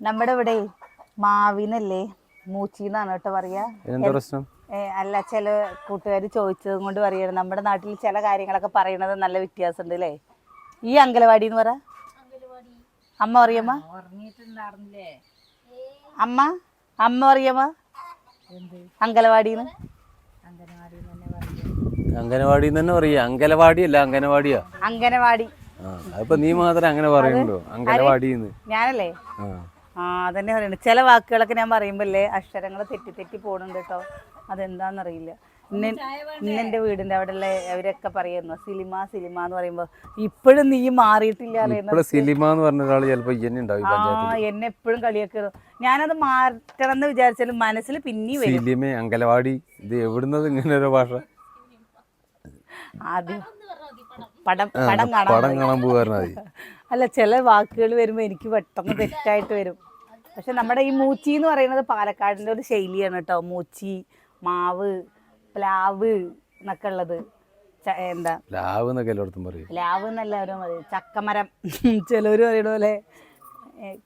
നമ്മുടെ ഇവിടെ മാവിനല്ലേ? മൂച്ചിന്നാണ് കേട്ടോ പറയാ. എന്താ പ്രശ്നം? ഏ, അല്ല ചില കൂട്ടുകാർ ചോദിച്ചത് കൊണ്ട് പറയണം. നമ്മുടെ നാട്ടിൽ ചില കാര്യങ്ങളൊക്കെ പറയണത് നല്ല വ്യത്യാസമുണ്ട് അല്ലേ ഈ അങ്കലവാടി എന്ന് പറ. അമ്മ പറയമ്മ. അമ്മ? അമ്മ പറയമ്മ. അങ്കലവാടിന്ന് അംഗനവാടി തന്നെ പറയാ. അംഗനവാടി അല്ല അംഗനവാടിയാ. അംഗനവാടി. ആ അതിപ്പോ നീ മാത്രം അങ്ങനെ പറയുന്നുണ്ടോ? അംഗനവാടിന്ന്. ഞാനല്ലേ? ആ അതന്നെ പറയുന്നത് ചില വാക്കുകളൊക്കെ ഞാൻ പറയുമ്പോഴല്ലേ അക്ഷരങ്ങൾ തെറ്റി തെറ്റി പോണുണ്ട് കേട്ടോ. അതെന്താണെന്നറിയില്ല ഇന്ന് വീടിന്റെ വീടിന്റെ അവിടെ ഉള്ള അവരൊക്കെ പറയുന്നു സിനിമ സിനിമ എന്ന് പറയുമ്പോ ഇപ്പോഴും നീ മാറിയിട്ടില്ല അറിയുന്നത് സിനിമ എന്ന് പറഞ്ഞ ഒരാൾ ചിലപ്പോ ഇന്നെ ഉണ്ടാവും ഈ ആ എന്നെ എപ്പോഴും കളിയൊക്കെ ഞാനത് മാറ്റണം എന്ന് വിചാരിച്ചാലും മനസ്സിൽ പിന്നെയും വരും. സിനിമ അങ്കലവാടി ഇത് എവിടുന്നത് ഇങ്ങനെ ഒരു ഭാഷ? ആദ്യം പടം. ആ, പടം കാണാൻ പടം. കാണാൻ പോകാറുണ്ട് അല്ല ചില വാക്കുകൾ വരുമ്പോൾ എനിക്ക് പെട്ടെന്ന് തെറ്റായിട്ട് വരും. പക്ഷെ നമ്മുടെ ഈ മൂച്ചി എന്ന് പറയുന്നത് പാലക്കാടിന്റെ ഒരു ശൈലിയാണ് കേട്ടോ. മൂച്ചി മാവ് പ്ലാവ് എന്നൊക്കെ ഉള്ളത്. എന്താ? ലാവ് എന്നൊക്കെ എല്ലായിടത്തും പറയും. പ്ലാവ് എന്നെല്ലാവരും പറയും. ചക്കമരം. ചിലർ പറയണ പോലെ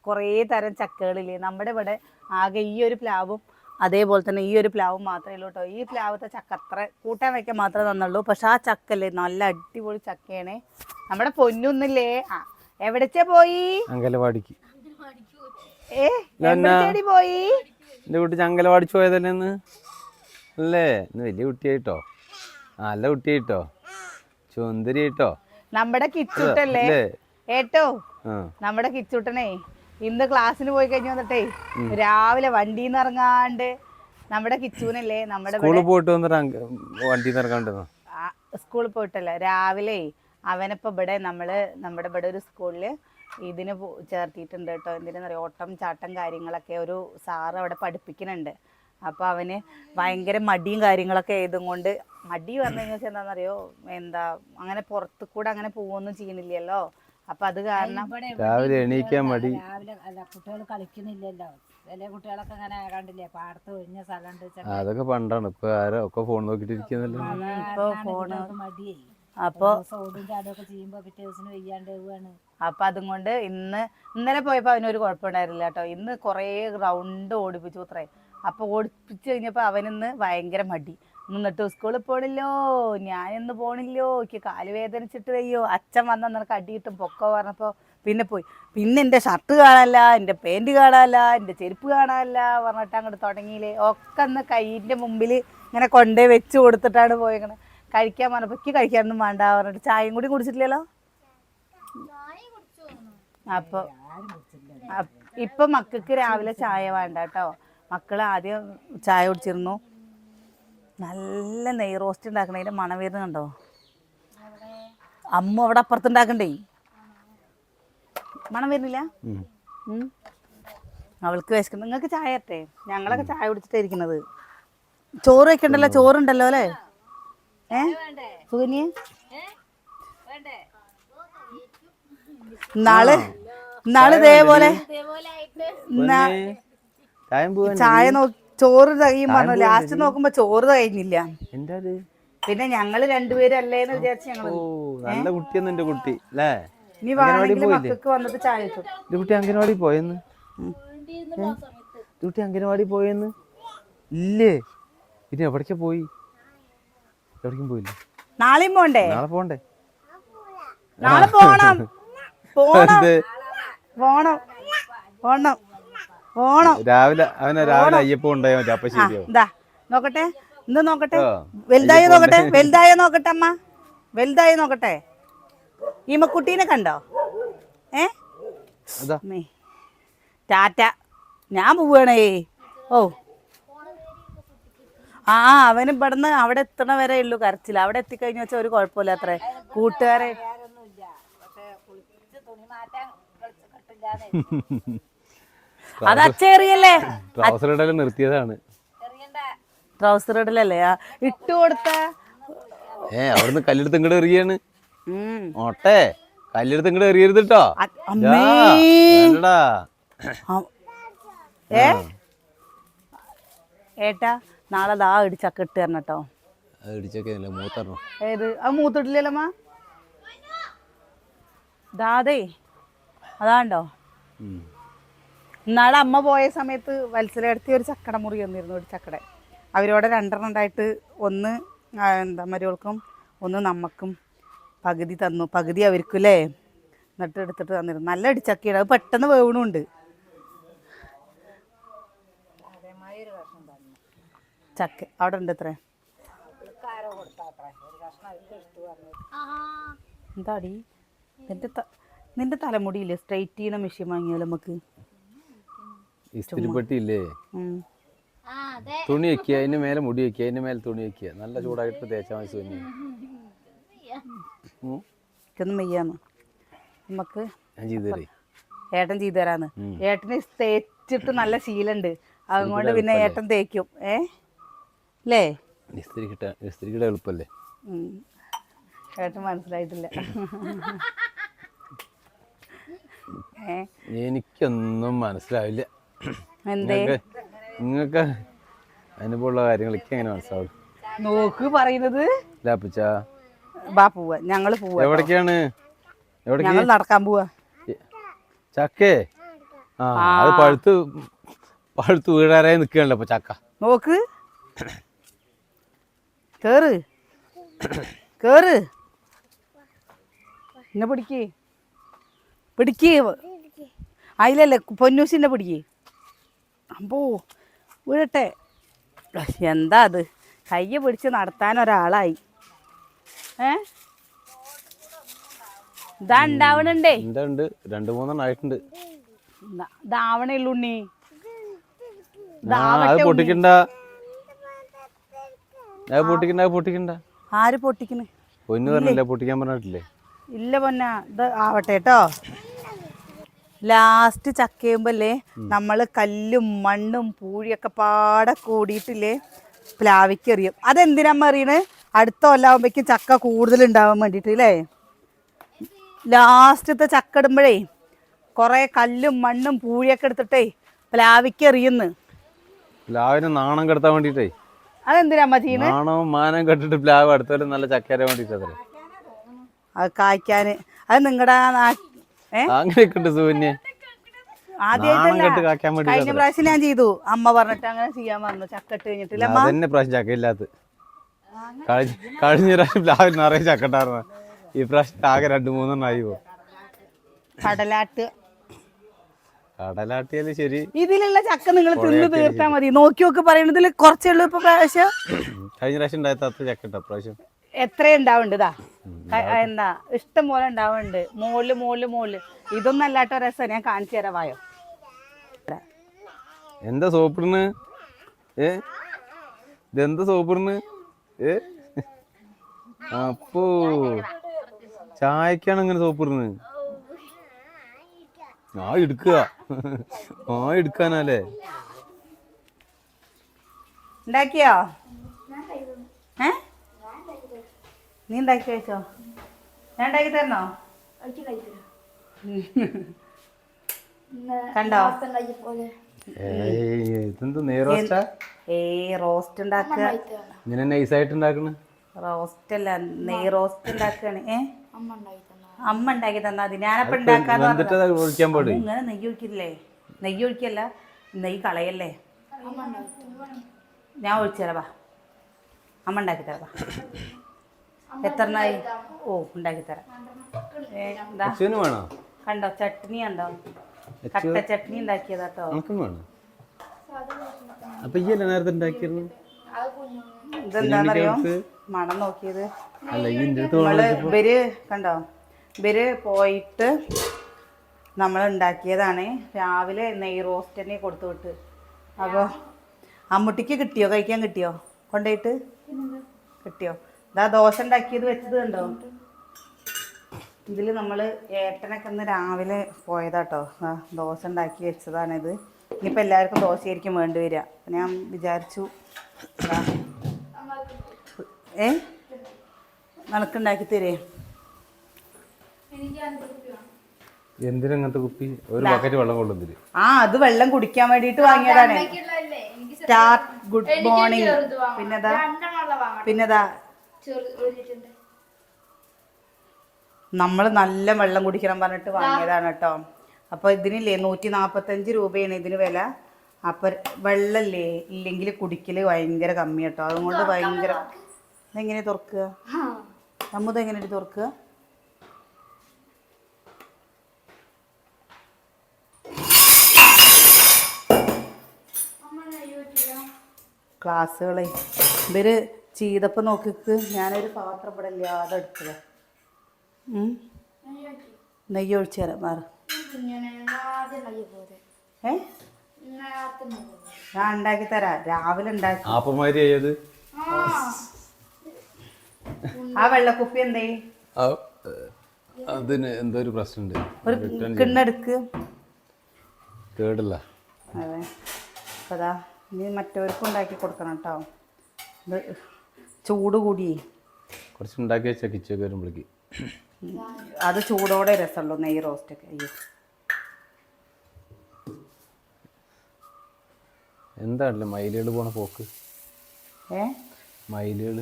കുറേ തരം ചക്കകളില്ലേ. നമ്മുടെ ഇവിടെ ആകെ ഈ ഒരു പ്ലാവും അതേപോലെ തന്നെ ഈ ഒരു പ്ലാവും മാത്രമേ ഉള്ളൂ കേട്ടോ. ഈ പ്ലാവത്തെ ചക്ക അത്ര കൂട്ടാൻ വയ്ക്കാൻ മാത്രമേ തന്നുള്ളൂ. പക്ഷെ ആ ചക്കല്ലേ നല്ല അടിപൊളി ചക്കയാണേ. നമ്മുടെ പൊന്നൊന്നില്ലേ ആ എവിടത്തെ പോയി? അങ്കലവാടിക്ക്. പോയി? എന്റെ കുട്ടി അംഗനവാടി പോയതല്ലേ ഇന്ന്? അല്ലേ? ഇന്ന് വലിയ കുട്ടിയായിട്ടോ? നല്ല കുട്ടിയായിട്ടോ? ചുന്ദരിയായിട്ടോ നമ്മുടെ കിച്ചൂട്ടല്ലേ? ഏട്ടോ നമ്മുടെ കിച്ചൂട്ടനെ ഇന്ന് ക്ലാസ്സിന് പോയി കഴിഞ്ഞു വന്നിട്ടേ രാവിലെ വണ്ടിന്ന് നിന്ന് ഇറങ്ങാണ്ട് നമ്മുടെ കിച്ചൂനല്ലേ നമ്മുടെ സ്കൂളിൽ പോയിട്ട് വന്നിട്ട് ഇറങ്ങാണ്ടോ വണ്ടിയിൽ നിന്ന് സ്കൂളിൽ പോയിട്ടല്ല രാവിലെ അവനിപ്പോ ഇവിടെ നമ്മൾ നമ്മുടെ ഇവിടെ ഒരു സ്കൂളിൽ ഇതിന് ചേർത്തിയിട്ടുണ്ട് കേട്ടോ. എന്തിനാ പറയുക ഓട്ടം ചാട്ടം കാര്യങ്ങളൊക്കെ ഒരു സാറ് അവിടെ പഠിപ്പിക്കുന്നുണ്ട്. അപ്പോൾ അവന് ഭയങ്കര മടിയും കാര്യങ്ങളൊക്കെ ആയതും കൊണ്ട് മടി വന്നു കഴിഞ്ഞാൽ എന്താണെന്നറിയോ എന്താ അങ്ങനെ പുറത്ത് കൂടെ അങ്ങനെ പോവൊന്നും ചെയ്യണില്ലല്ലോ. അപ്പം അത് കാരണം രാവിലെ എണീക്കാൻ മടി. രാവിലെ അല്ല കുട്ടികൾ കളിക്കുന്നില്ലല്ലോ. ചില കുട്ടികളൊക്കെ അങ്ങനെ കണ്ടില്ലേ? പാടത്ത് ഒഴിഞ്ഞ സ്ഥലം അതൊക്കെ പണ്ടാണ്. ഇപ്പൊ ആരോ ഒക്കെ ഫോൺ നോക്കിട്ടിരിക്കുന്നല്ലോ ഇപ്പൊ ഇപ്പോൾ ഫോണ് മടിയേ. അപ്പോൾ അപ്പൊ അതും കൊണ്ട് ഇന്ന് ഇന്നലെ പോയപ്പോൾ അവനൊരു കുഴപ്പമുണ്ടായിരുന്നില്ല കേട്ടോ. ഇന്ന് കുറേ റൗണ്ട് ഓടിപ്പിച്ചു അത്രേ അപ്പോൾ ഓടിപ്പിച്ചു കഴിഞ്ഞപ്പോൾ അവനിന്ന് ഭയങ്കര മടി. എന്നിട്ട് സ്കൂളിൽ പോണില്ലോ ഞാൻ ഇന്ന് പോണില്ലോ എനിക്ക് കാൽ വേദനിച്ചിട്ട് വയ്യോ അച്ഛൻ വന്ന നിനക്ക് അടിയിട്ടും പൊക്കോ പറഞ്ഞപ്പോൾ പിന്നെ പോയി. പിന്നെ എന്റെ ഷർട്ട് കാണാല്ല എന്റെ പാന്റ് കാണാല്ല എന്റെ ചെരുപ്പ് കാണാല്ല പറഞ്ഞിട്ട് അങ്ങോട്ട് തുടങ്ങിയില്ലേ. ഒക്കെ ഒന്ന് കൈയിന്റെ മുമ്പിൽ ഇങ്ങനെ കൊണ്ടേ വെച്ച് കൊടുത്തിട്ടാണ് പോയേക്കണത് കഴിക്കാൻ പറഞ്ഞപ്പോൾ കഴിക്കാനൊന്നും വേണ്ട പറഞ്ഞിട്ട് ചായയും കൂടി കുടിച്ചിട്ടില്ലല്ലോ? അപ്പൊ ഇപ്പൊ മക്കൾക്ക് രാവിലെ ചായ വേണ്ട കേട്ടോ. മക്കൾ ആദ്യം ചായ കുടിച്ചിരുന്നു. നല്ല നെയ് റോസ്റ്റ് ഉണ്ടാക്കണതിന്റെ മണം വരുന്നുണ്ടോ അമ്മ അവിടെ അപ്പുറത്ത് ഉണ്ടാക്കണ്ടേ? മണം വരുന്നില്ല. അവൾക്ക് വിശക്കുന്നു. നിങ്ങൾക്ക് ചായ തരട്ടെ? ഞങ്ങളൊക്കെ ചായ കുടിച്ചിട്ടാ ഇരിക്കുന്നത്. ചോറ് വെക്കണ്ടല്ലോ? ചോറുണ്ടല്ലോ അല്ലേ? ഏ? സുകന്യെ നാൾ? നാൾ ഇതേപോലെ? നാ- ചായം ചോറ് തകയും പറഞ്ഞു ലാസ്റ്റ് നോക്കുമ്പോ ചോറ് തകയുന്നില്ല പിന്നെ ഞങ്ങൾ രണ്ടുപേരും അല്ലേന്ന് വിചാരിച്ചു ഞങ്ങൾ ഓ നല്ല കുട്ടിയെന്ന് എന്റെ കുട്ടി അല്ലേ ഇനി മക്കൾക്ക് വന്നിട്ട് ചായ കുട്ടി. അംഗനവാടി പോയെന്ന്? കുട്ടി അംഗനവാടി പോയെന്ന്? ഇല്ലേ? പിന്നെ എവിടേക്കാ പോയി? എവിടേക്കും പോയില്ല? നാളെയും പോണ്ടേ? നാളെ പോണ്ടേ? നാളെ പോണം. പോണം? പോണം. പോണം. പോണം. രാവിലെ അവനെ രാവിലെ അയ്യപ്പം ഉണ്ടായാൽ മതി അപ്പൊ ശരിയാവും. നോക്കട്ടെ. ഇന്ന് നോക്കട്ടെ. വലുതായോ നോക്കട്ടെ? വലുതായോ നോക്കട്ടെ അമ്മ? വലുതായോ നോക്കട്ടെ? ഈമക്കുട്ടീനെ മക്കുട്ടീനെ കണ്ടോ? ഏ? ടാറ്റ. ഞാൻ പോവുകയാണേ ഓ ആ അവന് ഇവിടുന്ന് അവിടെ എത്തണ വരെ കരച്ചിൽ കരച്ചില്ല അവിടെ എത്തിക്കഴിഞ്ഞ വെച്ചാൽ ഒരു കുഴപ്പമില്ല അത്രേ. കൂട്ടുകാരെ അത് അച്ചേറിയല്ലേ ട്രൗസർ ഇടൽ നിർത്തിയതാണ്. ട്രൗസർ ഇടലല്ലേ? ഇട്ടു കൊടുത്ത ഏ അവിടുന്ന് കല്ലെടുത്ത് ഇങ്ങോട്ട് എറിയാണ്. ഓട്ടേ കല്ലെടുത്ത് ഇങ്ങോട്ട് എറിയരുത് കേട്ടോ ഏട്ടാ നാളെ ദാ ഇടിച്ചക്ക ഇട്ട് തരണം കേട്ടോ ഏത്? ആ മൂത്തിട്ടില്ലല്ലമ്മ? ദാതേ അതാണ്ടോ? ഇന്നാളെ അമ്മ പോയ സമയത്ത് വത്സലടുത്തി ഒരു ചക്കട മുറി വന്നിരുന്നു ഒരു ചക്കട. അവരോടെ രണ്ടെണ്ണം ഉണ്ടായിട്ട് ഒന്ന് എന്താ മരികൾക്കും ഒന്ന് നമ്മക്കും പകുതി തന്നു. പകുതി അവർക്കും അല്ലേ എന്നിട്ട് എടുത്തിട്ട് തന്നിരുന്നു. നല്ല ഇടിച്ചക്കയാണ്. അത് പെട്ടെന്ന് വേവണുണ്ട് അതേമാതിരി ഒരു കഷ്ണം തന്നു ചക്ക. അവിടെ ഉണ്ട് പറഞ്ഞു എന്താടി? നിന്റെ നിന്റെ തലമുടിയില്ലേ? സ്ട്രൈറ്റ് ചെയ്യുന്ന മെഷീൻ വാങ്ങിയാലോ നമുക്ക്. തുണി വെക്കുക അതിന് മേലെ മുടി വെക്കുക അതിന് മേലെ തുണി വെക്കുക. നല്ല ചൂടായിട്ട് തേച്ചാൽ മതി വയ്യാന്ന് നമുക്ക് ഞാൻ ചെയ്തു തരേ. ഏട്ടൻ ചെയ്തു തരാന്ന്. ഏട്ടന് തേച്ചിട്ട് നല്ല ശീലമുണ്ട് അതുകൊണ്ട് പിന്നെ ഏട്ടൻ തേക്കും. ഏ? അല്ലേ ഇസ്തിരി കിട്ടാൻ ഇസ്തിരി കിട്ടാൻ മനസ്സിലായിട്ടില്ല. എനിക്കൊന്നും മനസ്സിലാവില്ല. നിങ്ങൾക്ക് അനുഭവമുള്ള കാര്യങ്ങൾ എനിക്ക് എങ്ങനെ മനസ്സിലാവും? നോക്ക് പറയുന്നത്. ലാപ്പിച്ച ബാ പോവാ. ഞങ്ങൾ പോവാ എവിടേക്കാണ്? എവിടേക്ക്? ഞങ്ങൾ നടക്കാൻ പോവാ. ചക്കേ? ആ അത് പഴുത്ത് പഴുത്ത് വീടാറായി നിൽക്കണല്ലോ അപ്പൊ ചക്ക. നോക്ക്. കേറ്. കേറ്. എന്നെ പിടിക്ക്. പിടിക്ക്. അതിലല്ലേ പൊന്നൂസിനെ പിടിക്ക്. അമ്പോ വീഴട്ടെ എന്താ അത്? കയ്യെ പിടിച്ച് നടത്താൻ ഒരാളായി. ഏ? ഇതാ ഉണ്ടാവണുണ്ടേ? ഉണ്ട് രണ്ട് മൂന്നെണ്ണം ആയിട്ടുണ്ട്. ഇതാവണേ ഉണ്ണി. ആ അത് പൊട്ടിക്കണ്ട. പൊട്ടിക്കണ്ട പൊട്ടിക്കണ്ട. ആര് പൊട്ടിക്കണ്? പൊന്നു പറഞ്ഞില്ലേ പൊട്ടിക്കാൻ പറഞ്ഞിട്ടില്ലേ? ഇല്ല പൊന്ന ഇത് ആവട്ടെ കേട്ടോ. ലാസ്റ്റ് ചക്കയുമ്പല്ലേ നമ്മൾ കല്ലും മണ്ണും പൂഴിയൊക്കെ പാടെ കൂടിയിട്ടില്ലേ പ്ലാവിക്ക് എറിയും അതെന്തിനമ്മ എറിയണ് അടുത്ത കൊല്ലാവുമ്പോഴേക്കും ചക്ക കൂടുതൽ ഉണ്ടാവാൻ വേണ്ടിയിട്ട് അല്ലേ ലാസ്റ്റത്തെ ചക്ക ഇടുമ്പോഴേ കുറേ കല്ലും മണ്ണും പൂഴിയൊക്കെ എടുത്തിട്ടേ പ്ലാവിക്ക് എറിയുന്നു പ്ലാവിന് നാണം കെടുത്താൻ വേണ്ടിട്ടേ നാണവും മാനം കെട്ടിട്ട് പ്ലാവ് അടുത്തോലും നല്ല ചക്കര വേണ്ടിട്ടത്രേ അത് കായ്ക്കാന്. അത് നിങ്ങളുടെ അങ്ങനെയൊക്കെ സൂന്യെ കഴിഞ്ഞ പ്രാവശ്യം ഞാൻ ചെയ്തു. അമ്മ പറഞ്ഞിട്ട് അങ്ങനെ ചെയ്യാൻ പറഞ്ഞു ചക്കട്ട് കഴിഞ്ഞിട്ടില്ല. പ്രാവശ്യം കഴിഞ്ഞ പ്രാവശ്യം പ്ലാവിൽ നിറയെ ചക്കട്ടായിരുന്നു ഈ പ്രാവശ്യം ആകെ രണ്ട് മൂന്നെണ്ണം ആയി പോ കടലാട്ട്. കടലാട്ടിയാൽ ശരി. ഇതിലുള്ള ചക്ക നിങ്ങൾ തിന്ന് തീർത്താ മതി. നോക്കി നോക്കി പറയണതിൽ കുറച്ചേ ഉള്ളൂ ഇപ്പൊ പ്രാവശ്യം. കഴിഞ്ഞ പ്രാവശ്യം ചക്ക ഉണ്ടോ? പ്രാവശ്യം എത്ര ഉണ്ടാവുന്നുണ്ട് എന്നാ എന്താ ഇഷ്ടം പോലെ ഉണ്ടാവുണ്ട്. മോൾ മോൾ മോൾ. ഇതൊന്നും അല്ലാട്ടോ രസം. ഞാൻ കാണിച്ചു തരാം വായോ. എന്താ സോപ്പിടുന്ന്? ഏ? ഇതെന്താ സോപ്പിടുന്ന്? ഏ? അപ്പോ ചായക്കാണ് ഇങ്ങനെ സോപ്പിടുന്നത് ആ എടുക്കുക. ആ എടുക്കാനല്ലേ ഉണ്ടാക്കിയോ? ഏ? നീ ഉണ്ടാക്കി കഴിച്ചോ? ഞാൻ ഉണ്ടാക്കി തരണോ? കണ്ടോ? ഏയ് ഇതെന്ത് നെയ്റോസ്റ്റാ ഏയ് റോസ്റ്റ് ഉണ്ടാക്കുക. ഇങ്ങനെ നൈസായിട്ട് ഉണ്ടാക്കണ്. റോസ്റ്റ് അല്ല നെയ് റോസ്റ്റ് ഉണ്ടാക്കുകയാണ്. ഏ? അമ്മ ഉണ്ടാക്കി തന്നാ മതി. ഞാനപ്പോ ഉണ്ടാക്കാന്ന് പറഞ്ഞത്. ഒഴിക്കാൻ പാട്. ഇങ്ങനെ നെയ്യ് ഒഴിക്കില്ലേ? നെയ്യ് ഒഴിക്കല്ല നെയ്യ് കളയല്ലേ? ഞാൻ ഒഴിച്ചുതരവാ അമ്മ ഉണ്ടാക്കി തരവാ വാ. എത്ര എണ്ണായി ഓ ഉണ്ടാക്കി തരാം. എന്താ? കണ്ടോ ചട്നി കണ്ടോ? കട്ട ചട്നി ഉണ്ടാക്കിയതാട്ടോ. നമുക്കും വേണം? അപ്പൊ ഈ അല്ലേ നേരത്തെ ഉണ്ടാക്കിയിരുന്നു? ഇതെന്താണെന്നറിയോ മണം നോക്കിയത്. ഇവർ കണ്ടോ? ഇവർ പോയിട്ട് നമ്മൾ ഉണ്ടാക്കിയതാണ് രാവിലെ നെയ് റോസ്റ്റ് തന്നെ കൊടുത്തു വിട്ട്. അപ്പോൾ അമ്മുട്ടിക്ക് കിട്ടിയോ? കഴിക്കാൻ കിട്ടിയോ? കൊണ്ടുപോയിട്ട് കിട്ടിയോ? ഇതാ ദോശ ഉണ്ടാക്കിയത് വെച്ചത് കണ്ടോ? ഇതിൽ നമ്മൾ ഏട്ടനൊക്കെ ഇന്ന് രാവിലെ പോയതാട്ടോ. ദോശ ഉണ്ടാക്കി വെച്ചതാണിത്. ഇനിയിപ്പോൾ എല്ലാവർക്കും ദോശയായിരിക്കും വേണ്ടി വരിക. ഞാൻ വിചാരിച്ചു ഏ? നനക്കുണ്ടാക്കി തരേ എന്തിനാ ഇങ്ങനത്തെ കുപ്പി? ഒരു ബക്കറ്റ് വെള്ളം കൊള്ളുന്നില്ല ആ അത് വെള്ളം കുടിക്കാൻ വേണ്ടിയിട്ട് വാങ്ങിയതാണ്. സ്റ്റാർട്ട് ഗുഡ് മോർണിംഗ് പിന്നെതാ? പിന്നെതാ? നമ്മൾ നല്ല വെള്ളം കുടിക്കണം പറഞ്ഞിട്ട് വാങ്ങിയതാണ് കേട്ടോ. അപ്പോൾ ഇതിനില്ലേ നൂറ്റി നാൽപ്പത്തഞ്ച് രൂപയാണ് ഇതിന് വില. അപ്പം വെള്ളല്ലേ ഇല്ലെങ്കിൽ കുടിക്കൽ ഭയങ്കര കമ്മി കേട്ടോ. അതുകൊണ്ട് ഭയങ്കര ഇതെങ്ങനെ തുറക്കുക? നമ്മത് എങ്ങനെ തുറക്കുക? ക്ലാസ്സുകളെ. ഇവർ ചെയ്തപ്പോൾ നോക്കിക്ക് ഞാനൊരു പാത്രം ഇവിടെ ഇല്ലാതെ എടുത്തത്. നെയ്യ് ഒഴിച്ചു തരാം മാറ്. ഏ? ഞാൻ ഉണ്ടാക്കി തരാം. രാവിലെ ഉണ്ടാക്കി. ആപ്പമാരി ആ വെള്ളക്കുപ്പി എന്തേ? അതിന് എന്തോ ഒരു പ്രശ്നമുണ്ട്. ഒരു കിണ്ണെടുക്ക്. കേടില്ല. അതെ. അതാ ഇനി മറ്റവർക്കും ഉണ്ടാക്കി കൊടുക്കണം കേട്ടോ ഇത് ചൂട് കൂടി. കുറച്ച് ഉണ്ടാക്കി വെച്ചാൽ കിച്ചൊക്കെ വരുമ്പോഴേക്ക് അത് ചൂടോടെ രസമുള്ളൂ നെയ്യ് റോസ്റ്റൊക്കെ അയ്യോ. എന്താണല്ലേ മയിലുകൾ പോണ പോക്ക്. ഏ? മയിലുകൾ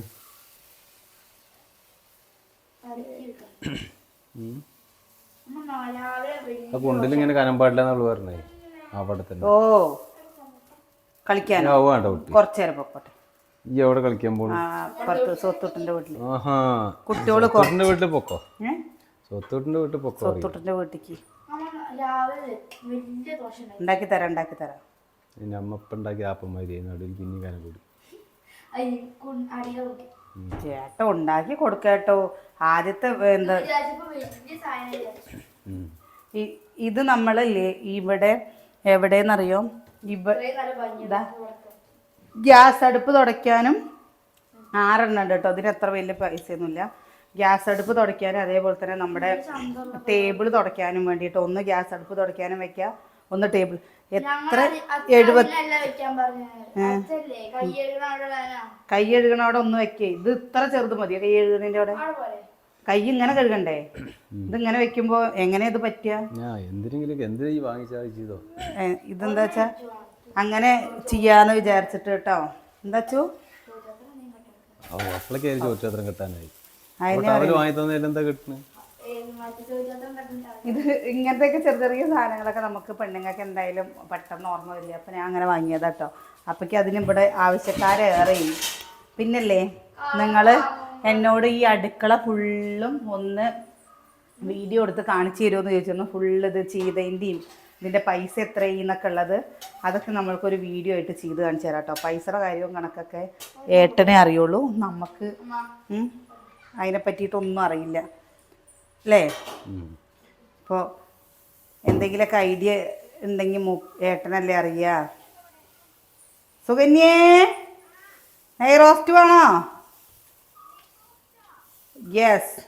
കൊണ്ടിലിങ്ങനെ കനം പാടില്ല എന്നുള്ള പറഞ്ഞേ. അവിടെ തന്നെ. ഓ. കളിക്കാനോ? വേണ്ട കുട്ടി. കുറച്ചു നേരം പൊക്കോട്ടെ. ഈ എവിടെ കളിക്കാൻ പോണു? ആ പുറത്ത് സ്വത്തുട്ടിന്റെ വീട്ടിൽ ആഹാ. കുട്ടിയോൾ സ്വത്തുട്ടിന്റെ വീട്ടിൽ പൊക്കോ? സ്വത്തുട്ടിന്റെ വീട്ടിൽ പൊക്കോ വീട്ടിക്ക്. ഉണ്ടാക്കി തരാം ഉണ്ടാക്കി തരാം. പിന്നെ അമ്മ ഇപ്പം ഉണ്ടാക്കിയ ആപ്പന്മാരി നടുവിൽ പിന്നെ കനം കൂടി. ചേട്ടൻ ഉണ്ടാക്കി കൊടുക്കേട്ടോ ആദ്യത്തെ എന്താ? ഇത് നമ്മളല്ലേ ഇവിടെ എവിടെയെന്നറിയോ ഇവ ഇതാ ഗ്യാസ് അടുപ്പ് തുടയ്ക്കാനും ആറെണ്ണം ഉണ്ട് കേട്ടോ. അതിന് അത്ര വലിയ പൈസയൊന്നുമില്ല. ഗ്യാസ് അടുപ്പ് തുടയ്ക്കാനും അതേപോലെ തന്നെ നമ്മുടെ ടേബിൾ തുടയ്ക്കാനും വേണ്ടിയിട്ട് ഒന്ന് ഗ്യാസ് അടുപ്പ് തുടയ്ക്കാനും വെക്കാം ഒന്ന് ടേബിൾ. എത്ര? എഴുപത്തി കൈ എഴുകണ അവിടെ ഒന്ന് വെക്കേ. ഇത് ഇത്ര ചെറുത് മതി. കൈ കഴുകണതിന്റെ അവിടെ. കൈ ഇങ്ങനെ കഴുകണ്ടേ? ഇത് ഇങ്ങനെ വെക്കുമ്പോ എങ്ങനെ ഇത് പറ്റുക ഞാൻ എന്തിനെങ്കിലും എന്തിനാ ഈ വാങ്ങിച്ചാൽ ചെയ്തോ? ഇതെന്താ വെച്ചാ അങ്ങനെ ചെയ്യാന്ന് വിചാരിച്ചിട്ട് കേട്ടോ. എന്താച്ചു ഇത് ഇങ്ങനത്തെയൊക്കെ ചെറിയ ചെറിയ സാധനങ്ങളൊക്കെ നമുക്ക് പെണ്ണുങ്ങൾക്ക് എന്തായാലും പെട്ടെന്ന് ഓർമ്മ വരില്ല? അപ്പം ഞാൻ അങ്ങനെ വാങ്ങിയതാട്ടോ അപ്പോഴേക്ക് അതിന് ഇവിടെ ആവശ്യക്കാരേറെ പിന്നല്ലേ നിങ്ങൾ എന്നോട് ഈ അടുക്കള ഫുള്ളും ഒന്ന് വീഡിയോ എടുത്ത് കാണിച്ചു തരുമെന്ന് ചോദിച്ചിരുന്നു. ഫുള്ള് ഇത് ചെയ്തതിന്റെയും ഇതിന്റെ പൈസ എത്രയെന്നൊക്കെ ഉള്ളത്. അതൊക്കെ നമ്മൾക്കൊരു വീഡിയോ ആയിട്ട് ചെയ്ത് കാണിച്ചു തരാം കേട്ടോ. പൈസയുടെ കാര്യവും കണക്കൊക്കെ ഏട്ടനെ അറിയുള്ളൂ. നമുക്ക് അതിനെ പറ്റിയിട്ടൊന്നും അറിയില്ല. അല്ലേ? അപ്പോൾ എന്തെങ്കിലുമൊക്കെ ഐഡിയ ഉണ്ടെങ്കിൽ മൂ ഏട്ടനല്ലേ അറിയാ? സുകന്യേ നെയ് റോസ്റ്റ് വേണോ? യെസ്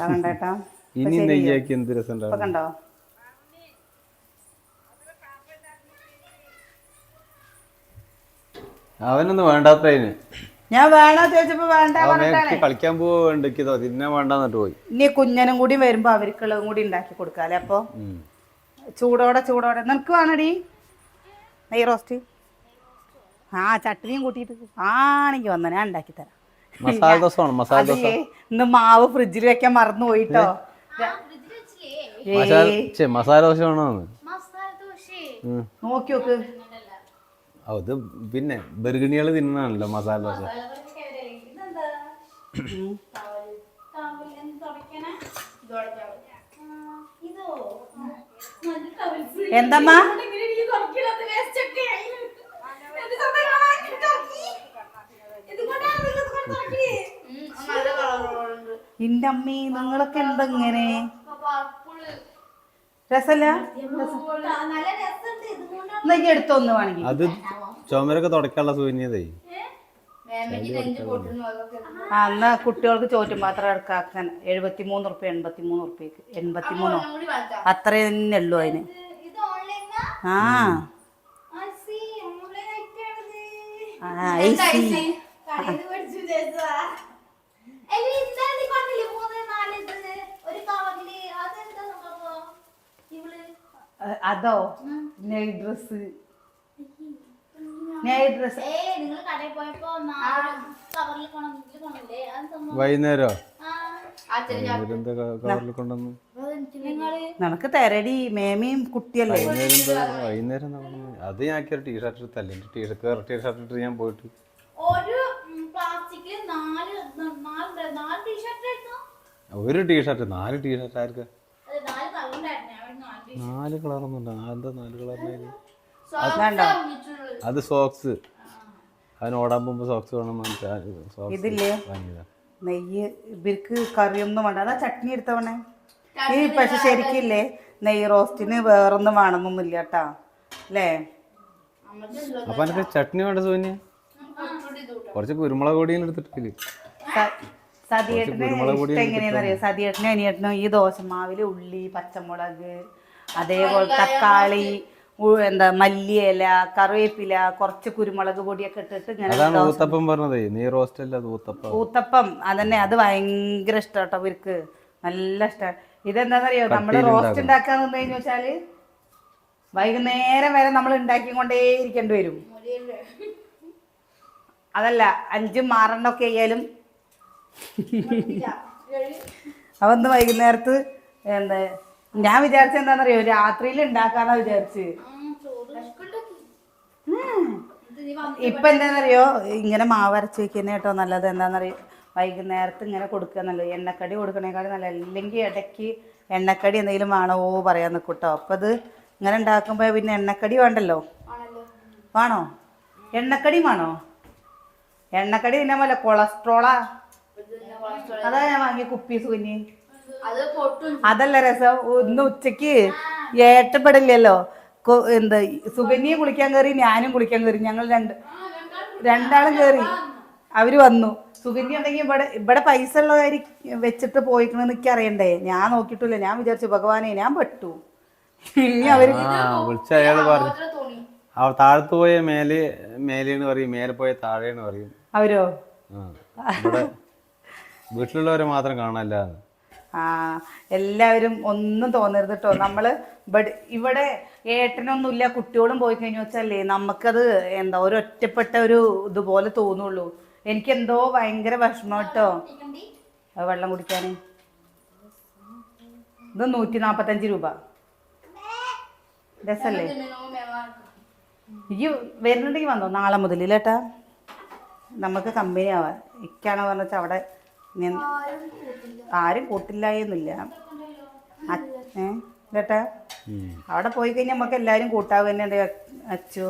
കണ്ടേട്ടാ ഇനി നെയ്യാക്കി എന്ത് രസം കണ്ടോ? അവനൊന്നും വേണ്ടാത്തതിന് ഞാൻ വേണോ ചോദിച്ചപ്പോ വേണ്ട കളിക്കാൻ പോവുണ്ടെങ്കിലോ തിന്നെ വേണ്ടാന്നിട്ട് പോയി. ഇനി കുഞ്ഞനും കൂടി വരുമ്പോ അവർക്കുള്ളതും കൂടി ഉണ്ടാക്കി കൊടുക്കാല്ലേ അപ്പൊ. ചൂടോടെ ചൂടോടെ. നിനക്ക് വേണടി? നെയ് റോസ്റ്റ്. ആ ചട്ടിയും കൂട്ടിയിട്ട് ആണെങ്കിൽ വന്ന ഞാൻ ഉണ്ടാക്കി തരാം. മസാല ദോശ മസാല ദോശ? ഇന്ന് മാവ് ഫ്രിഡ്ജിൽ വെക്കാൻ മറന്നു പോയിട്ടോ മസാല ദോശ ഉം. നോക്കി നോക്ക്. അത് പിന്നെ ബെർഗണികൾ തിന്നാണല്ലോ മസാല ദോശ. എന്തമ്മ? ഇന്റെ അമ്മേ നിങ്ങളൊക്കെ എന്താ ഇങ്ങനെ രസല്ല എന്നാ ഇജ്ജ് എടുത്തൊന്ന് വേണമെങ്കിൽ. അത് ചുമരൊക്കെ തുടക്കാനുള്ള സൂര്യതേ ആ എന്നാ കുട്ടികൾക്ക് ചോറ്റും മാത്രം എടുക്കാക്കാൻ എഴുപത്തി മൂന്ന് റുപ്യ എൺപത്തി മൂന്ന് റുപ്യക്ക് എൺപത്തി മൂന്നോ അത്ര തന്നെ ഉള്ളൂ അതിന്. ആ? ആ. അതോ? നൈറ്റ് ഡ്രസ് ഞാൻ ഈ ഡ്രസ് വൈകുന്നേരോ? കവറിൽ കൊണ്ടുവന്നു നിനക്ക് തരടി മേമയും കുട്ടിയല്ലേ? വൈകുന്നേരം അത് ഞാൻ ഒരു ടീഷർട്ട് എടുത്തല്ലേ ടീഷർട്ട് വേറെ ടീഷർട്ട് ഇട്ട് ഞാൻ പോയിട്ട് ഒരു പ്ലാസ്റ്റിക്കിൽ നാല് നാല് നാല് ടീഷർട്ട് എടുത്തു ഒരു ടീഷർട്ട് നാല് ടീഷർട്ട് ആർക്ക്? അത് നാല് കളറൊന്നുണ്ട് എന്താ നാല് കളറിന്? അത് സോക്സ് അതിന് ഓടാൻ പോകുമ്പോൾ സോക്സ് വേണം ഇതില്ലേ? നെയ്യ് ഇവർക്ക് കറിയൊന്നും വേണ്ട. അതാ ചട്നി എടുത്തവണേ ഈ പക്ഷെ ശരിക്കില്ലേ? നെയ്യ് റോസ്റ്റിന് വേറൊന്നും വേണമെന്നൊന്നുമില്ല കേട്ടാ. അല്ലേ അപ്പൊ എനിക്ക് ചട്നി വേണ്ട സോന്യ? കുറച്ച് കുരുമുളക് പൊടിയും എടുത്തിട്ടില്ല? സതിയേട്ടന് ഇഷ്ടം എങ്ങനെയാണെന്നറിയോ സതിയേട്ടനും അനിയേട്ടനും ഈ ദോശമാവിൽ ഉള്ളി പച്ചമുളക് അതേപോലെ തക്കാളി എന്താ മല്ലിയില കറിവേപ്പില കുറച്ച് കുരുമുളക് പൊടിയൊക്കെ ഇട്ടിട്ട് ഇങ്ങനെ ഊത്തപ്പം പറഞ്ഞതേ. നീ റോസ്റ്റ് അല്ല അത് ഊത്തപ്പം. ഊത്തപ്പം. അതന്നെ അത് ഭയങ്കര ഇഷ്ടം കേട്ടോ ഇവർക്ക്. നല്ല ഇഷ്ടം. ഇതെന്താണെന്നറിയോ നമ്മൾ റോസ്റ്റ് ഉണ്ടാക്കാൻ നിന്ന് കഴിഞ്ഞു വെച്ചാൽ വൈകുന്നേരം വരെ നമ്മൾ ഉണ്ടാക്കിക്കൊണ്ടേ ഇരിക്കേണ്ടി വരും അതല്ല അഞ്ചും ആറെണ്ണൊക്കെ ആയാലും അവന്ന് വൈകുന്നേരത്ത് എന്താ ഞാൻ വിചാരിച്ച എന്താണെന്നറിയോ? രാത്രിയിൽ ഉണ്ടാക്കാന്നാ വിചാരിച്ച്. ഇപ്പൊ എന്താന്നറിയോ ഇങ്ങനെ മാവരച്ച് വെക്കുന്ന കേട്ടോ നല്ലത്. എന്താണെന്നറിയോ? വൈകുന്നേരത്ത് ഇങ്ങനെ കൊടുക്കുക നല്ലത്. എണ്ണക്കടി കൊടുക്കണേക്കാളും നല്ല അല്ലെങ്കിൽ ഇടയ്ക്ക് എണ്ണക്കടി എന്തെങ്കിലും വേണോ പറയാൻ നിൽക്കൂട്ടോ അപ്പം അത് ഇങ്ങനെ ഉണ്ടാക്കുമ്പോൾ പിന്നെ എണ്ണക്കടി വേണ്ടല്ലോ? വേണോ? എണ്ണക്കടി വേണോ? എണ്ണക്കടി തിന്നാൻ പോലെ കൊളസ്ട്രോളാ? അതാ ഞാൻ വാങ്ങിയ കുപ്പി സുനി അതല്ല രസം ഇന്ന് ഉച്ചയ്ക്ക് ഏട്ടപ്പെടില്ലല്ലോ. എന്ത് സുകന്യെ കുളിക്കാൻ കയറി ഞാനും കുളിക്കാൻ കയറി. ഞങ്ങൾ രണ്ട് രണ്ടാളും കയറി. അവർ വന്നു. സുകന്യ ഉണ്ടെങ്കിൽ ഇവിടെ ഇവിടെ പൈസ ഉള്ള കാര്യം വെച്ചിട്ട് പോയിക്കണെന്ന് എനിക്ക് അറിയണ്ടേ. ഞാൻ നോക്കിയിട്ടില്ല. ഞാൻ വിചാരിച്ചു ഭഗവാനെ ഞാൻ പെട്ടു. ഇനി അവർ വിളിച്ച പറഞ്ഞു. അവർ അവ താഴത്ത് പോയ മേലെ മേലെന്ന് പറയും മേലെ പോയ താഴെന്ന് പറയും. അവരോ? ഇവിടെ വീട്ടിലുള്ളവരെ മാത്രം കാണാനല്ല. ആ എല്ലാവരും ഒന്നും തോന്നരുത് കേട്ടോ നമ്മൾ ഇവിടെ ഏട്ടനൊന്നുമില്ല കുട്ടികളും പോയി കഴിഞ്ഞു വെച്ചല്ലേ നമുക്കത് എന്താ ഒരു ഒറ്റപ്പെട്ട ഒരു ഇതുപോലെ തോന്നുള്ളൂ. എനിക്കെന്തോ ഭയങ്കര വിഷമം കേട്ടോ വെള്ളം കുടിക്കാൻ. ഇത് നൂറ്റി നാപ്പത്തഞ്ച് രൂപ. രസല്ലേ? ഈ വരുന്നുണ്ടെങ്കിൽ വന്നോ നാളെ മുതൽ നമുക്ക് കമ്പനി ആവാം ഇക്കാണെന്ന് പറഞ്ഞാൽ അവിടെ ആരും കൂട്ടില്ല എന്നില്ല ഏ അവിടെ പോയി കഴിഞ്ഞാൽ നമുക്ക് എല്ലാവരും കൂട്ടാവ് തന്നെ ഉണ്ട്. അച്ചു.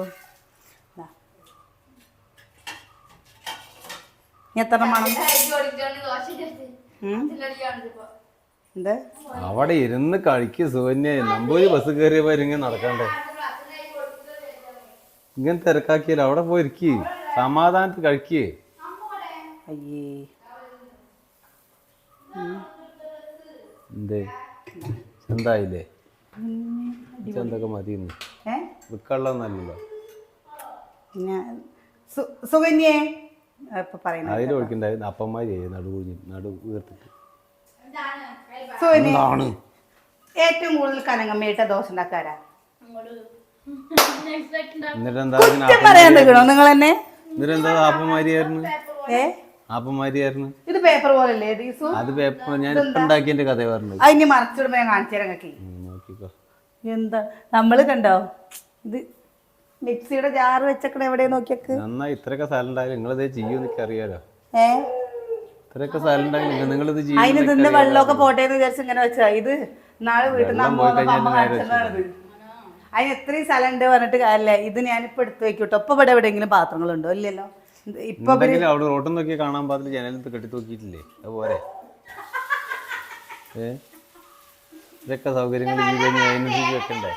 എത്ര എന്ത്? അവിടെ ഇരുന്ന് കഴിക്ക സോന്യ നമ്പൂരി ബസ് കയറിയപ്പോ ഇങ്ങനെ നടക്കണ്ടേ. ഇങ്ങനെ തിരക്കാക്കിയല്ലോ അവിടെ പോയിരിക്കേ. സമാധാനത്തിൽ കഴിക്കേ. അയ്യേ. എന്തേ? എന്തായില്ലേ ചന്തൊക്കെ മതി ഏ? നല്ലല്ലോ സുകന്യേ? അതിൽ ഒഴിക്കണ്ടായിരുന്നു അപ്പന്മാര് നടു നടു ഉയർത്തിട്ട്. എന്താണ്? ഏറ്റവും കൂടുതൽ കനങ്ങമ്മയിട്ട ദോശ ഉണ്ടാക്കാരാ? എന്നിട്ട് എന്താ ഇതിന് പറയാൻ നിൽക്കണോ നിങ്ങൾ തന്നെ എന്നിട്ടെന്താ അപ്പന്മാരിയായിരുന്നു ഏ? ആപ്പന്മാരിയായിരുന്നു ഇത് പേപ്പർ പോലല്ലേ അത് പേപ്പർ ഞാൻ ഉണ്ടാക്കിയതിന്റെ കഥ പറഞ്ഞു അതിന് മറച്ചിടുമ്പോ ഞാൻ കാണിച്ചു തരാം നിങ്ങൾക്ക് നോക്കിക്കോ. എന്താ? നമ്മൾ കണ്ടോ? ഇത് മിക്സിയുടെ ജാറ് വെച്ചക്കണ എവിടെ നോക്കിയക്ക്? നന്നായി ഇത്രയൊക്കെ സ്ഥലം ഉണ്ടായാലും നിങ്ങളിത് ചെയ്യുമെന്ന് എനിക്ക് അറിയാലോ. ഏ? ഇത്രയൊക്കെ സ്ഥലം ഉണ്ടായാലും നിങ്ങളിത് ചെയ്യും അതിന് നിന്ന് വെള്ളമൊക്കെ പോട്ടെ എന്ന് വിചാരിച്ച് ഇങ്ങനെ വെച്ചാ ഇത് നാളെ വീട്ടിൽ നിന്ന് അമ്മ അമ്മ കാണിച്ചതാണിത് അതിന് എത്രയും സ്ഥലം ഉണ്ട് പറഞ്ഞിട്ട് കാര്യമില്ല. ഇത് ഞാനിപ്പോ എടുത്ത് വെക്കൂട്ടോ. ഇപ്പൊ ഇവിടെ എവിടെയെങ്കിലും പാത്രങ്ങളുണ്ടോ? ഇല്ലല്ലോ. ഇപ്പൊ ഉണ്ടെങ്കിൽ അവിടെ റോട്ടും നോക്കി കാണാൻ പാടില്ല ജനലത്ത് കെട്ടി തൂക്കിയിട്ടില്ലേ? അതുപോലെ ഏ? ഇതൊക്കെ സൗകര്യങ്ങൾ അതിനനുസരിച്ച് വെക്കണ്ടേ?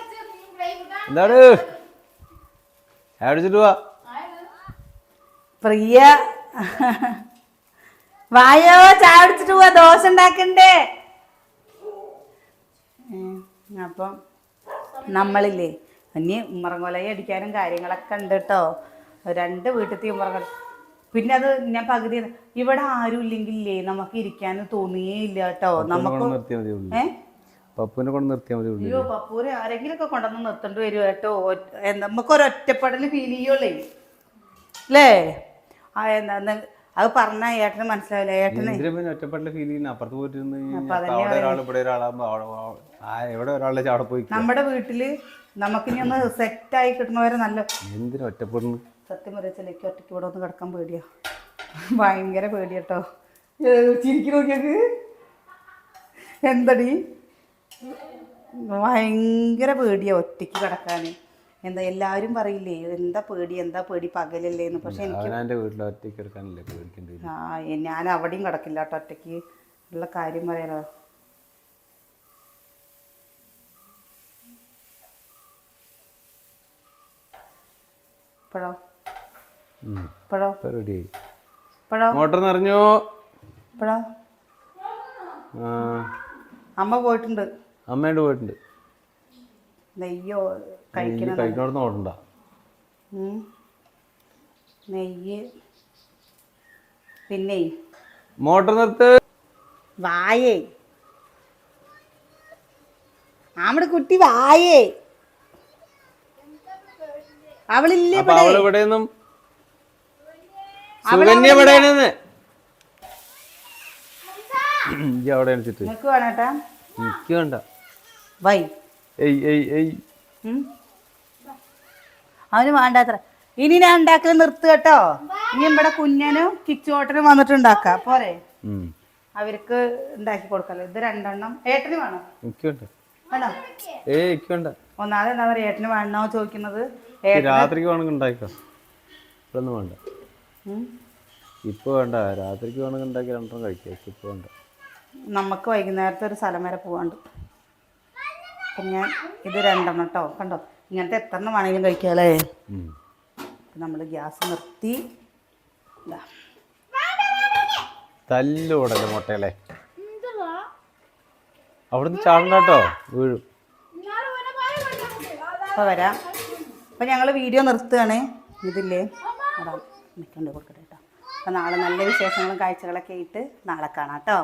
എന്താണ്? അടിച്ചിട്ട് പ്രിയ. വായോ ചായ അടിച്ചിട്ട് പോവാ ദോശ ഉണ്ടാക്കണ്ടേ? അപ്പം നമ്മളില്ലേ ഇനി ഉമ്മറങ്ങോലയെ അടിക്കാനും കാര്യങ്ങളൊക്കെ ഉണ്ട് കേട്ടോ. രണ്ട് വീട്ടിലത്തെ ഉമ്മറങ്ങോല പിന്നെ അത് ഞാൻ പകുതി ഇവിടെ ആരും ഇല്ലെങ്കിലേ നമുക്ക് ഇരിക്കാൻ തോന്നിയേ ഇല്ല കേട്ടോ നമുക്ക് പപ്പുവിനെ കൊണ്ട് നിർത്തിയാൽ മതി അയ്യോ പപ്പൂരെ ആരെങ്കിലും ഒക്കെ കൊണ്ടുവന്ന് നിർത്തേണ്ടി വരും കേട്ടോ. നമുക്ക് ഒരു നമുക്കൊരു ഒറ്റപ്പെടൽ ഫീൽ ചെയ്യുള്ളേ. അല്ലേ ആ എന്താന്ന് അത് പറഞ്ഞ ഏട്ടന് മനസ്സിലാവില്ല? ഏട്ടന് ഒറ്റപ്പെടൽ ഫീൽ ചെയ്യുന്ന? അപ്പുറത്ത് പോയിട്ട്. നമ്മുടെ വീട്ടിൽ നമുക്കിനി ഒന്ന് സെറ്റ് ആയി കിട്ടണവരെ നല്ല എന്തിനാ ഒറ്റപ്പെടുന്നു? സത്യം പറയച്ചിലേക്ക് ഒറ്റയ്ക്ക് ഇവിടെ ഒന്ന് കിടക്കാൻ പേടിയാ. ഭയങ്കര പേടി കേട്ടോ ചിരിക്കു നോക്കിയത് എന്തടി? ഭയങ്കര പേടിയാ ഒറ്റയ്ക്ക് കിടക്കാൻ എന്താ എല്ലാവരും പറയില്ലേ എന്താ പേടി എന്താ പേടി പകലല്ലേ എന്ന് പക്ഷെ എനിക്ക് ആ ഞാൻ അവിടെയും കിടക്കില്ല കേട്ടോ ഒറ്റയ്ക്ക്. ഉള്ള കാര്യം പറയാലോ. ഇപ്പോഴോ? ഇപ്പോഴോ ഇപ്പൊ റെഡിയായി മോട്ടർ നിറഞ്ഞു. ഇപ്പോഴോ ആ. അമ്മ പോയിട്ടുണ്ട്. അമ്മയോട് പോയിട്ടുണ്ട്. നെയ്യോ കഴിക്കണം. കഴിക്കണോടത്ത് നോട്ടണ്ട നെയ്യ്. പിന്നെ മോട്ടർ നിർത്ത്. വായേ. നമ്മുടെ കുട്ടി വായേ. അവളില്ലേ അവളിവിടെ നിന്നും സുകന്യ എവിടെയാണെന്ന്? ഇജ്ജ് അവിടെ അടിച്ചിട്ട് നിനക്ക് വേണേട്ടാ എനിക്ക് വേണ്ട. വൈ. ഏയ് ഏയ് ഏയ്. ഉം. അവന് വേണ്ടാത്ര. ഇനി ഞാൻ ഉണ്ടാക്കൽ നിർത്തു കേട്ടോ. ഇനി ഇവിടെ കുഞ്ഞനും കിച്ചോട്ടനും വന്നിട്ട് ഉണ്ടാക്കാം പോരെ. ഉം. അവർക്ക് ഉണ്ടാക്കി കൊടുക്കല്ലോ ഇത് രണ്ടെണ്ണം. ഏട്ടന് വേണോ? എനിക്ക് വേണ്ട. വേണോ? ഏയ് എനിക്ക് വേണ്ട. ഒന്നാമത് എന്താ പറയാ ഏട്ടന് വേണോ ചോദിക്കുന്നത്? ഏട്ടന് രാത്രിക്ക് വേണമെങ്കിൽ ഉണ്ടാക്കാം. വേണ്ട. ഉം. ഇപ്പൊ വേണ്ട രാത്രിക്ക് വേണമെങ്കിൽ ഉണ്ടാക്കി രണ്ടെണ്ണം കഴിക്കാം. ഇപ്പോൾ ഇപ്പൊ വേണ്ട. നമുക്ക് വൈകുന്നേരത്തെ ഒരു സ്ഥലം വരെ പോവാണ്ട്. അപ്പം ഞാൻ ഇത് രണ്ടെണ്ണം കേട്ടോ കണ്ടോ? ഇങ്ങനത്തെ എത്ര എണ്ണം വേണമെങ്കിലും കഴിക്കാമല്ലേ. നമ്മൾ ഗ്യാസ് നിർത്തി. ഇതാ. മുട്ടയല്ലേ അവിടുന്ന് ചാടണ്ട കേട്ടോ വീഴും. അപ്പോൾ വരാം. അപ്പം ഞങ്ങൾ വീഡിയോ നിർത്തുകയാണ് ഇതില്ലേ? അതാ. നിൽക്കണ്ട് കൊടുക്കട്ടെ കേട്ടോ. അപ്പോൾ നാളെ നല്ല വിശേഷങ്ങളും കാഴ്ചകളൊക്കെ ആയിട്ട് നാളെ കാണാം കേട്ടോ.